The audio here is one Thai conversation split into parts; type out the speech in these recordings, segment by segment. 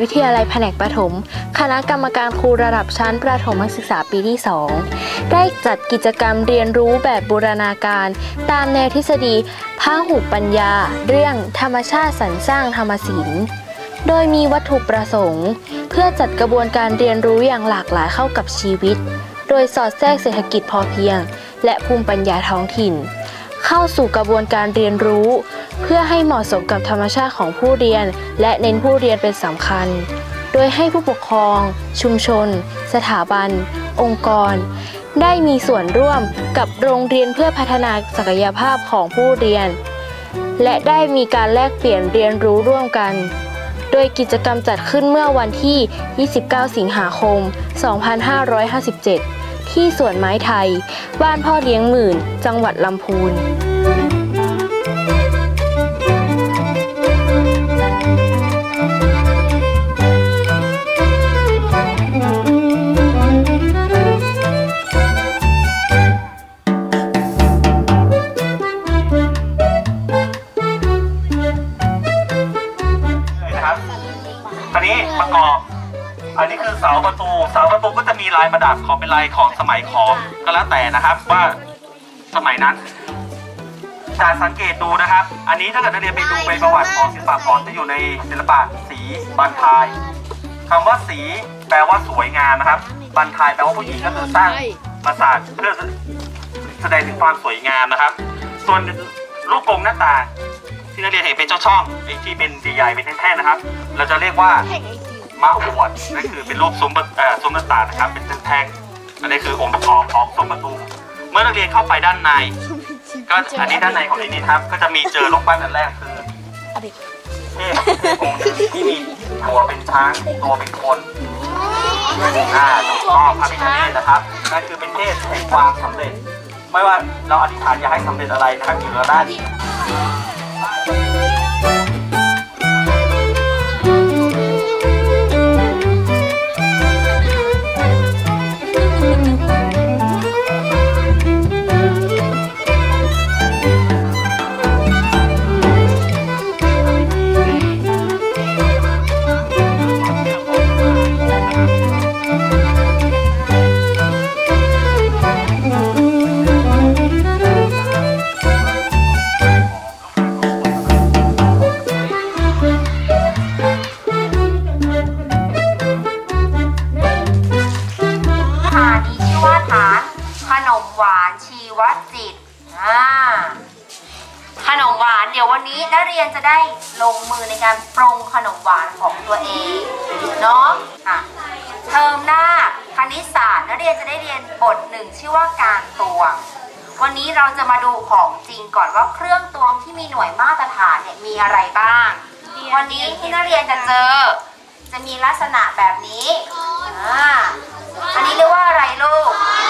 วิทยาลัยแผนกประถม คณะกรรมการครูระดับชั้นประถมศึกษาปีที่ 2 ได้จัดกิจกรรมเรียนรู้แบบบูรณาการ ตามแนวทฤษฎีพหุปัญญา เรื่องธรรมชาติสรรสร้างธรรมศิลป์โดยมีวัตถุประสงค์ เพื่อจัดกระบวนการเรียนรู้อย่างหลากหลายเข้ากับชีวิต โดยสอดแทรกเศรษฐกิจพอเพียง และภูมิปัญญาท้องถิ่น เข้าสู่กระบวนการเรียนรู้ เพื่อให้เหมาะสมกับธรรมชาติของผู้เรียน และเน้นผู้เรียนเป็นสำคัญ โดยให้ผู้ปกครอง ชุมชน สถาบัน องค์กร ได้มีส่วนร่วมกับโรงเรียนเพื่อพัฒนาศักยภาพของผู้เรียน และได้มีการแลกเปลี่ยนเรียนรู้ร่วมกัน โดยกิจกรรมจัดขึ้นเมื่อวันที่ 29 สิงหาคม 2557 ที่สวนไม้ไทย บ้านพ่อเลี้ยงหมื่น จังหวัดลำพูน ประดับของเป็นลายของสมัยขอมก็แล้วแต่นะครับ ว่าสมัยนั้นจาสังเกตดูนะครับ อันนี้ถ้าเกิดนักเรียนไปดูในประวัติของศิลปากรจะอยู่ในศิลปะสีบันทายคำว่าสีแปลว่าสวยงามนะครับ บันทายแปลว่าผู้หญิงก็คือสร้างปราสาทเพื่อแสดงถึงความสวยงามนะครับ ส่วนลูกกรงหน้าต่างที่นักเรียนเห็นเป็นเจ้าช่องไอ้ที่เป็นใหญ่ๆเป็นแท่งๆนะครับ เราจะเรียกว่า มะอวดนั่นคือเป็นรูปซุ้มประเอ่อซุ้มต่างนะครับ เป็นแท่งๆอันนี้คือองค์ประกอบของซุ้มประตู เมื่อนักเรียนเข้าไปด้านใน ก็อันนี้ด้านในของที่นี่ครับ ก็จะมีเจอรูปปั้นอันแรกคือเทพเทพองค์หนึ่งที่มีตัวเป็นช้างตัวเป็นคนอ่าก็พระพิฆเนศนะครับนั่นคือเป็นเทพแห่งความสำเร็จ ไม่ว่าเราอธิษฐานอยากให้สำเร็จอะไรนะครับอยู่กับด้า ชีวจิตอ่าขนมหวานเดี๋ยววันนี้นักเรียนจะได้ลงมือในการปรุงขนมหวานของตัวเองเนาะอะเทอมหน้าคณิตศาสตร์นักเรียนจะได้เรียนบทหนึ่งชื่อว่าการตวง วันนี้เราจะมาดูของจริงก่อนว่าเครื่องตวงที่มีหน่วยมาตรฐานเนี่ยมีอะไรบ้าง วันนี้ที่นักเรียนจะเจอ จะมีลักษณะแบบนี้อ่าอันนี้เรียกว่าอะไรลูกอ่าช้อนต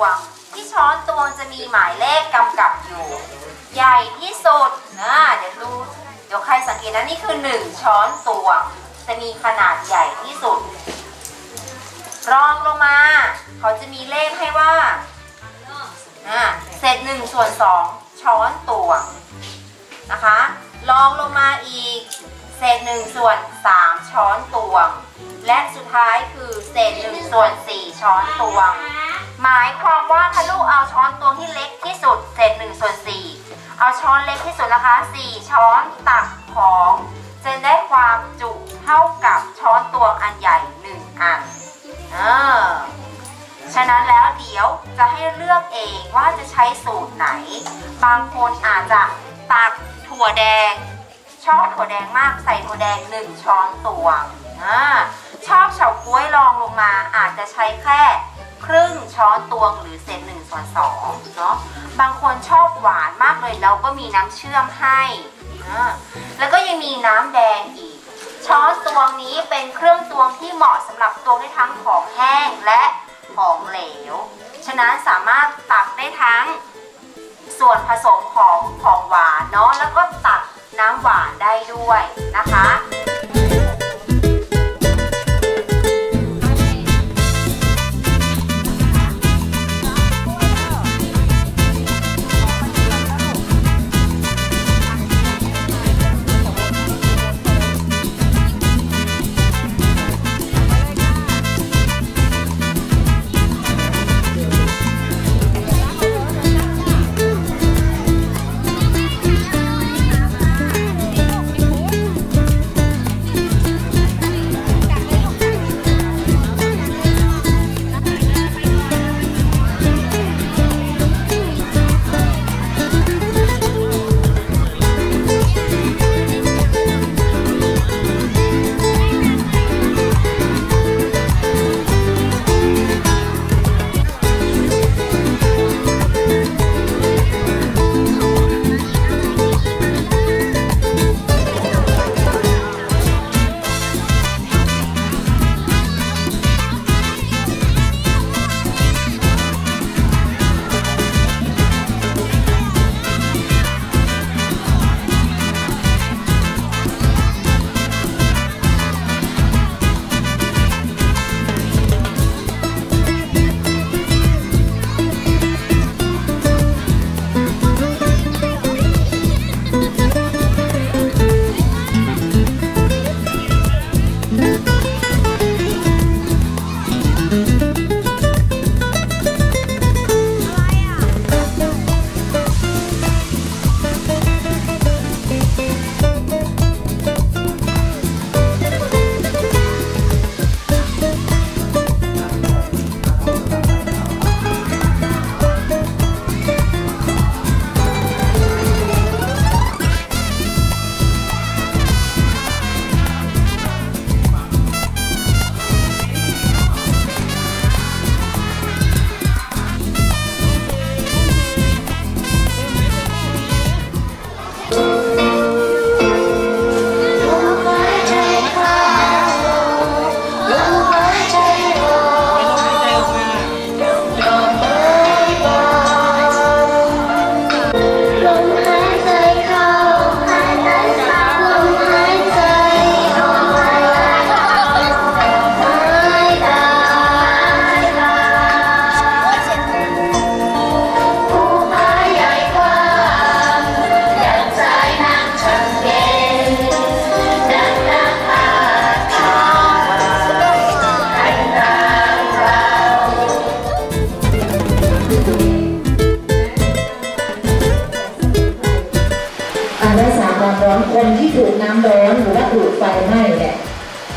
วง ที่ช้อนตวงจะมีหมายเลขกำกับอยู่ ใหญ่ที่สุดนะเดี๋ยวดูเดี๋ยวใครสังเกตนะนี่คือ 1 ช้อนตวง จะมีขนาดใหญ่ที่สุด รองลงมา เขาจะมีเลขให้ว่าอ่าเศษหนึ่งส่วนสองช้อนตวงนะคะลองลงมาอีก เศษหนึ่งส่วนสามช้อนตวง และสุดท้ายคือเศษหนึ่งส่วนสี่ช้อนตวง หมายความว่าถ้าลูกเอาช้อนตวงที่เล็กที่สุดเศษหนึ่งส่วนสี่เอาช้อนเล็กที่สุดนะคะสี่ช้อนตักของจะได้ความจุเท่ากับช้อนตวงอันใหญ่หนึ่งอันเออฉะนั้นแล้วเดี๋ยวจะให้เลือกเองว่าจะใช้สูตรไหน บางคนอาจจะตักถั่วแดง ชอบถั่วแดงมากใส่ถั่วแดง 1 ช้อนตวงอ่าชอบเฉาก๊วยลองลงมาอาจจะใช้แค่ รึ่งช้อนตวงหรือเศษหนึ่งส่วนสองเนาะบางคนชอบหวานมากเลยแล้วก็มีน้ำเชื่อมให้แล้วก็ยังมีน้ำแดงอีก ช้อนตวงนี้เป็นเครื่องตวงที่เหมาะสำหรับตวงได้ทั้งของแห้งและของเหลว ฉะนั้นสามารถตักได้ทั้งส่วนผสมของของหวานเนาะแล้วก็ตักน้ำหวานได้ด้วยนะคะ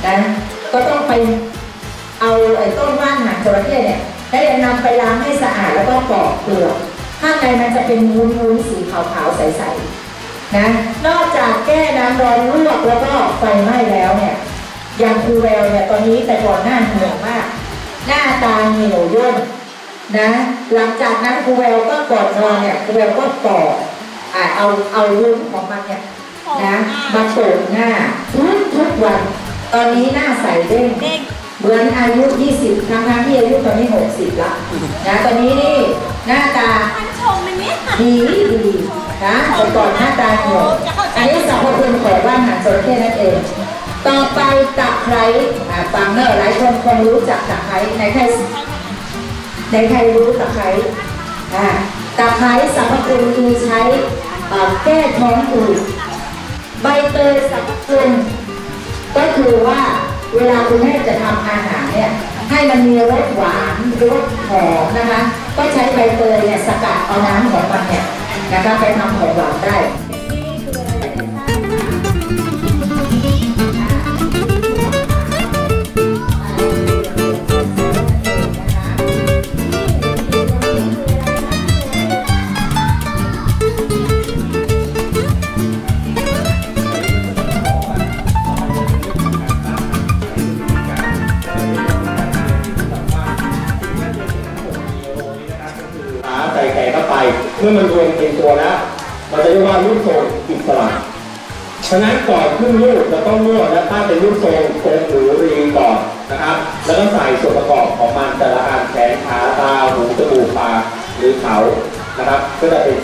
นะก็ต้องไปเอาไอ้ต้นว่านหางจระเข้เนี่ยได้นำไปล้างให้สะอาดแล้วก็ปอกเปลือกข้างในมันจะเป็นวุ้นวุ้นสีขาวๆใสๆนะนอกจากแก้น้ำร้อนลวกแล้วก็ไฟไหม้แล้วเนี่ยยางคูแววเนี่ยตอนนี้แต่ก่อนหน้าเหนื่อยมาก หน้าตาเหนียวย่นนะหลังจากนั้นคูแววก็ก่อนนอนเนี่ยคูแววก็ปอกอ่เอาเอาวุ้นของมันเนี่ยนะมาโปะหน้าทุกทุกวัน ตอนนี้หน้าใสเด้งเหมือนอายุ 20 ทั้งทั้งๆที่อายุตอนนี้ 60 ละนะตอนนี้นี่หน้าตาดีดีนะแต่ก่อนหน้าตาเหี่ยวอันนี้สรรพคุณของว่านหางจระเข้นั่นเอง ต่อไปตะไคร้อ่าฟังเนอะหลายคนคงรู้จักตะไคร้ในใครในใครรู้ตะไคร้อ่าตะไคร้สรรพคุณคือใช้เอ่อแก้ท้องอืดใบเตยสรรพคุณ ก็คือว่าเวลาคุณแม่จะทำอาหารเนี่ยให้มันมีรสหวานรสหอมนะคะ ก็ใช้ใบเตยเนี่ยสกัดเอาน้ำของมันเนี่ยนะคะไปทำของหวานได้ มื่อมันรวมเป็นตัวแล้วมันจะเรียกว่ารูปทรงอิสระฉะนั้นก่อนขึ้นรูปจะต้องนวดและตั้งเป็นรูปทรงกลมหรือรีก่อนนะครับ แล้วก็ใส่ส่วนประกอบของมันแต่ละอันแขนขาตาหูจมูกปากหรือเขานะครับ ก็จะเป็น